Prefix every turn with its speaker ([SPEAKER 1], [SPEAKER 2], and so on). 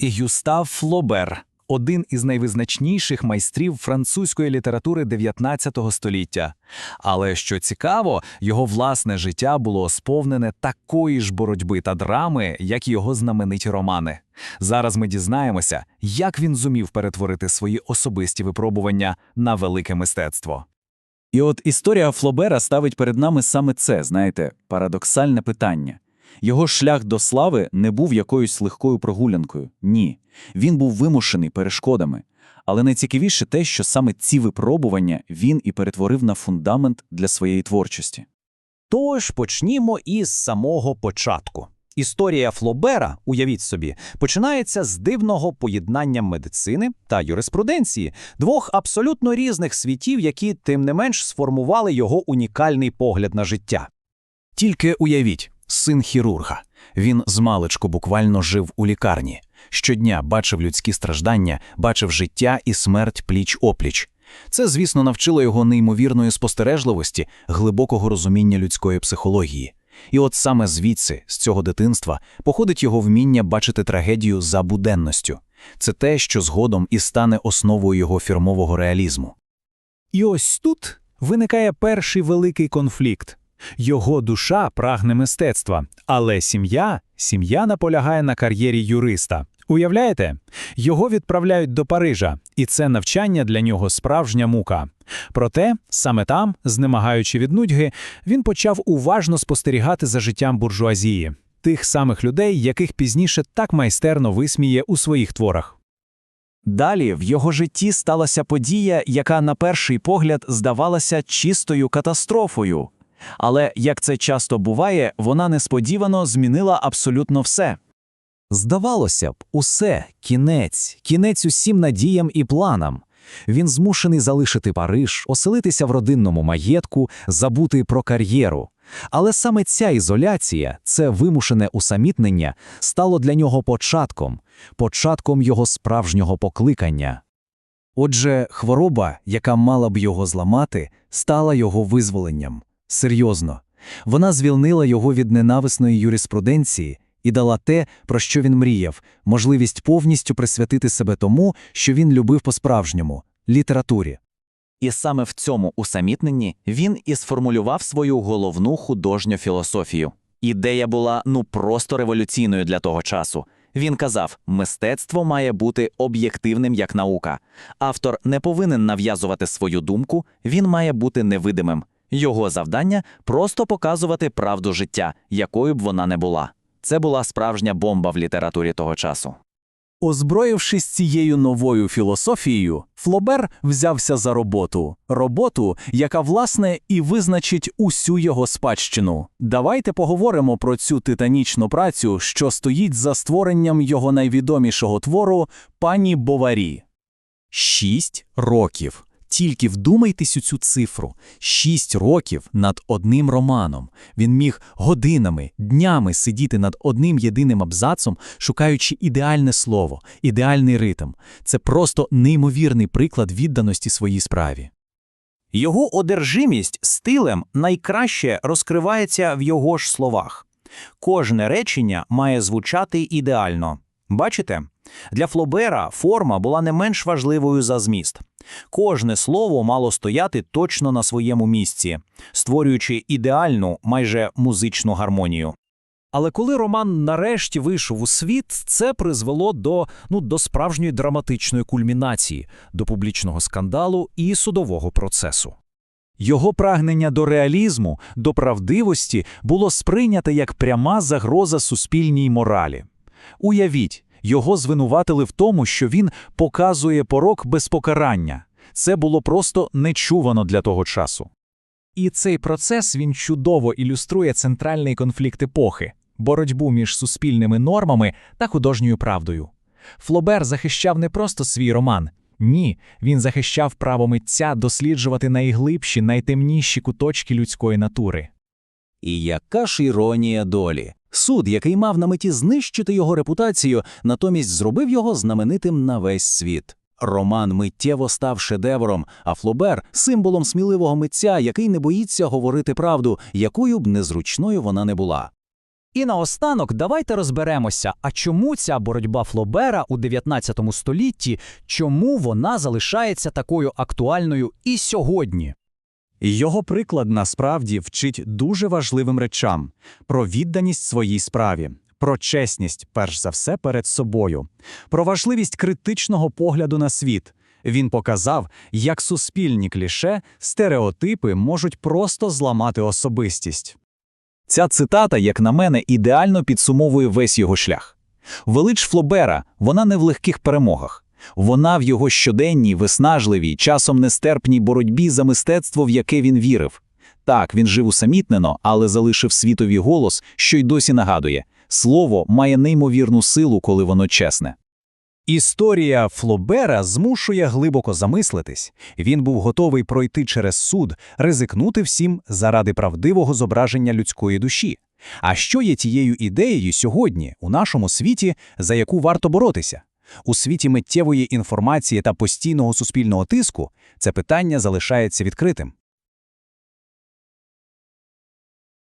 [SPEAKER 1] Гюстав Флобер один із найвизначніших майстрів французької літератури 19 століття. Але що цікаво, його власне життя було сповнене такої ж боротьби та драми, як і його знамениті романи. Зараз ми дізнаємося, як він зумів перетворити свої особисті випробування на велике мистецтво.
[SPEAKER 2] І от історія Флобера ставить перед нами саме це, знаєте, парадоксальне питання. Його шлях до слави не був якоюсь легкою прогулянкою. Ні. Він був вимушений перешкодами. Але найцікавіше те, що саме ці випробування він і перетворив на фундамент для своєї творчості.
[SPEAKER 3] Тож почнімо із самого початку. Історія Флобера, уявіть собі, починається з дивного поєднання медицини та юриспруденції, двох абсолютно різних світів, які, тим не менш, сформували його унікальний погляд на життя.
[SPEAKER 1] Тільки уявіть, син хірурга. Він змалечку буквально жив у лікарні. Щодня бачив людські страждання, бачив життя і смерть пліч-опліч. Це, звісно, навчило його неймовірної спостережливості, глибокого розуміння людської психології. І от саме звідси, з цього дитинства, походить його вміння бачити трагедію за буденністю. Це те, що згодом і стане основою його фірмового реалізму.
[SPEAKER 4] І ось тут виникає перший великий конфлікт. Його душа прагне мистецтва, але сім'я, сім'я наполягає на кар'єрі юриста. Уявляєте? Його відправляють до Парижа, і це навчання для нього справжня мука. Проте, саме там, знемагаючи від нудьги, він почав уважно спостерігати за життям буржуазії, тих самих людей, яких пізніше так майстерно висміє у своїх творах.
[SPEAKER 2] Далі в його житті сталася подія, яка на перший погляд здавалася чистою катастрофою. Але, як це часто буває, вона несподівано змінила абсолютно все.
[SPEAKER 3] Здавалося б, усе, кінець, кінець усім надіям і планам. Він змушений залишити Париж, оселитися в родинному маєтку, забути про кар'єру. Але саме ця ізоляція, це вимушене усамітнення, стало для нього початком, початком його справжнього покликання.
[SPEAKER 1] Отже, хвороба, яка мала б його зламати, стала його визволенням. Серйозно. Вона звільнила його від ненависної юриспруденції і дала те, про що він мріяв, можливість повністю присвятити себе тому, що він любив по-справжньому літературі.
[SPEAKER 2] І саме в цьому усамітненні він і сформулював свою головну художню філософію. Ідея була ну просто революційною для того часу. Він казав, мистецтво має бути об'єктивним як наука. Автор не повинен нав'язувати свою думку, він має бути невидимим. Його завдання просто показувати правду життя, якою б вона не була. Це була справжня бомба в літературі того часу.
[SPEAKER 1] Озброївшись цією новою філософією, Флобер взявся за роботу. Роботу, яка, власне, і визначить усю його спадщину. Давайте поговоримо про цю титанічну працю, що стоїть за створенням його найвідомішого твору пані Боварі. Шість років. Тільки вдумайтесь у цю цифру: шість років над одним романом. Він міг годинами, днями сидіти над одним єдиним абзацом, шукаючи ідеальне слово, ідеальний ритм. Це просто неймовірний приклад відданості своїй справі.
[SPEAKER 3] Його одержимість стилем найкраще розкривається в його ж словах. Кожне речення має звучати ідеально. Бачите? Для Флобера форма була не менш важливою за зміст. Кожне слово мало стояти точно на своєму місці, створюючи ідеальну, майже музичну гармонію. Але коли роман нарешті вийшов у світ, це призвело до, ну, до справжньої драматичної кульмінації, до публічного скандалу і судового процесу.
[SPEAKER 4] Його прагнення до реалізму, до правдивості було сприйняте як пряма загроза суспільній моралі. Уявіть, його звинуватили в тому, що він показує порок без покарання. Це було просто нечувано для того часу. І цей процес він чудово ілюструє центральний конфлікт епохи боротьбу між суспільними нормами та художньою правдою. Флобер захищав не просто свій роман. Ні, він захищав право митця досліджувати найглибші, найтемніші куточки людської натури.
[SPEAKER 3] І яка ж іронія долі? Суд, який мав на меті знищити його репутацію, натомість зробив його знаменитим на весь світ. Роман миттєво став шедевром, а Флобер символом сміливого митця, який не боїться говорити правду, якою б незручною вона не була.
[SPEAKER 5] І наостанок давайте розберемося, а чому ця боротьба Флобера у 19 столітті, чому вона залишається такою актуальною і сьогодні?
[SPEAKER 1] Його приклад насправді вчить дуже важливим речам про відданість своїй справі, про чесність, перш за все, перед собою, про важливість критичного погляду на світ. Він показав, як суспільні кліше, стереотипи можуть просто зламати особистість. Ця цитата, як на мене, ідеально підсумовує весь його шлях. Велич Флобера, вона не в легких перемогах. Вона в його щоденній, виснажливій, часом нестерпній боротьбі за мистецтво, в яке він вірив. Так, він жив усамітнено, але залишив світові голос, що й досі нагадує – слово має неймовірну силу, коли воно чесне.
[SPEAKER 3] Історія Флобера змушує глибоко замислитись. Він був готовий пройти через суд, ризикнути всім заради правдивого зображення людської душі. А що є тією ідеєю сьогодні у нашому світі, за яку варто боротися? У світі миттєвої інформації та постійного суспільного тиску це питання залишається відкритим.